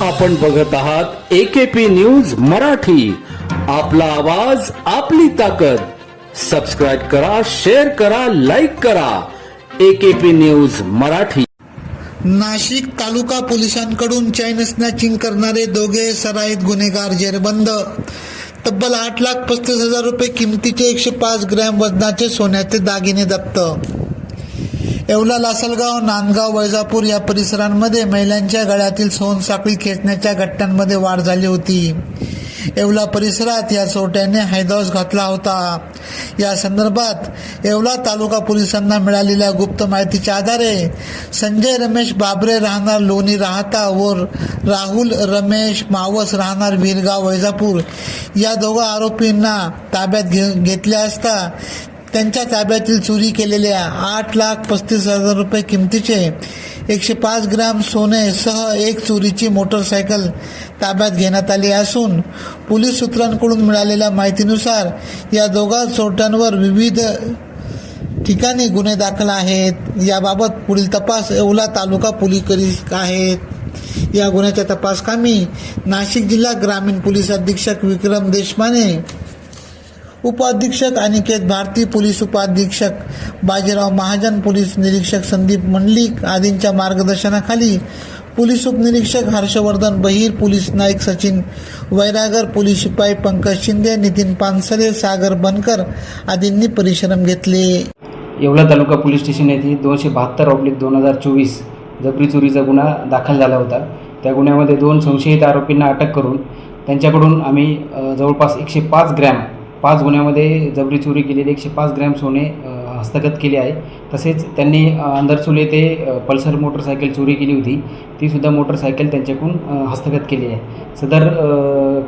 आपण बघत आहात एकेपी न्यूज मराठी. आपला आवाज आपली ताकद. सबस्क्राईब करा शेअर करा लाईक करा. AKP news Marathi. नाशिक तालुका पोलिसांकडून चैन स्नॅचिंग करणारे दोघे सराईत गुन्हेगार जेरबंद. तब्बल आठ लाख पस्तीस हजार रुपये किमतीचे एकशे पाच ग्रॅम वजनाचे सोन्याचे दागिने जप्त. येवला लासलगाव नांदगाव वैजापूर या परिसरांमध्ये महिलांच्या गळ्यातील सोनसाखळी खेचण्याच्या घटनांमध्ये वाढ झाली होती. येवला परिसरात या चोरट्याने हैदोस घातला होता. या संदर्भात येवला तालुका पोलिसांना मिळालेल्या गुप्त माहितीच्या आधारे संजय रमेश बाबरे राहणार लोणी राहता व राहुल रमेश मावस राहणार भिरगाव वैजापूर या दोघा आरोपींना ताब्यात घे घेतले असता त्यांच्या ताब्यातील चोरी केलेल्या आठ लाख पस्तीस हजार रुपये किमतीचे एकशे पाच ग्राम सोने सह एक चोरीची मोटरसायकल ताब्यात घेण्यात आली असून पोलीस सूत्रांकडून मिळालेल्या माहितीनुसार या दोघा चोरट्यांवर विविध ठिकाणी गुन्हे दाखल आहेत. याबाबत पुढील तपास येवला तालुका पोलीस करीत आहेत. या गुन्ह्याच्या तपासकामी नाशिक जिल्हा ग्रामीण पोलीस अधीक्षक विक्रम देशमाने उपाधीक्षक अनिकेत भारती पोलीस उपाधीक्षक बाजीराव महाजन पोलीस निरीक्षक संदीप मंडलिक आदींच्या मार्गदर्शनाखाली पोलीस उपनिरीक्षक हर्षवर्धन बहीर पोलीस नाईक सचिन वैरागर पोलीस शिपाई पंकज शिंदे नितीन पानसरे सागर बनकर आदींनी परिश्रम घेतले. येवला तालुका पोलीस स्टेशन येथे दोनशे बहात्तर ऑब्लिक दोन हजार चोवीस जबरी चोरीचा गुन्हा दाखल झाला होता. त्या गुन्ह्यामध्ये दोन संशयित आरोपींना अटक करून त्यांच्याकडून आम्ही जवळपास एकशे पाच ग्रॅम पाच गुन्ह्यामध्ये जबरी चोरी केलेले एकशे पाच ग्रॅम सोने हस्तगत केले आहे. तसेच त्यांनी अ, अंदरचुले ते पल्सर मोटरसायकल चोरी केली होती. तीसुद्धा मोटरसायकल त्यांच्याकडून हस्तगत केली आहे. सदर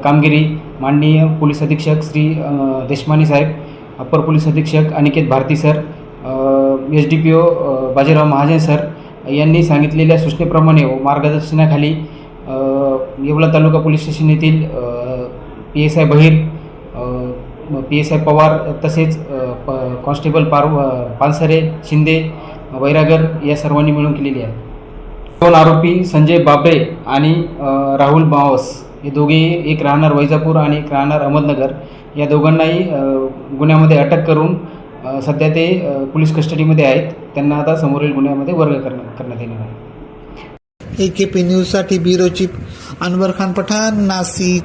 कामगिरी माननीय पोलीस अधीक्षक श्री देशमानी देशमाने साहेब अप्पर पोलीस अधीक्षक Aniket Bharti sir S D P O Bajirao Mahajan sir यांनी सांगितलेल्या सूचनेप्रमाणे व मार्गदर्शनाखाली येवला तालुका पोलीस स्टेशन येथील P S I Bahir P S I Pawar तसेच प कॉन्स्टेबल पार पानसरे शिंदे वैरागर या सर्वांनी मिळून केलेली आहे. दोन आरोपी संजय बाबरे आणि राहुल मावस हे दोघे एक राहणार वैजापूर आणि एक राहणार अहमदनगर. या दोघांनाही गुन्ह्यामध्ये अटक करून सध्या ते पोलीस कस्टडीमध्ये आहेत. त्यांना आता समोरील गुन्ह्यामध्ये वर्ग करण्यात करण्यात येणार आहे. ए के पी न्यूजसाठी ब्युरो चीफ अनवर खान पठाण नाशिक.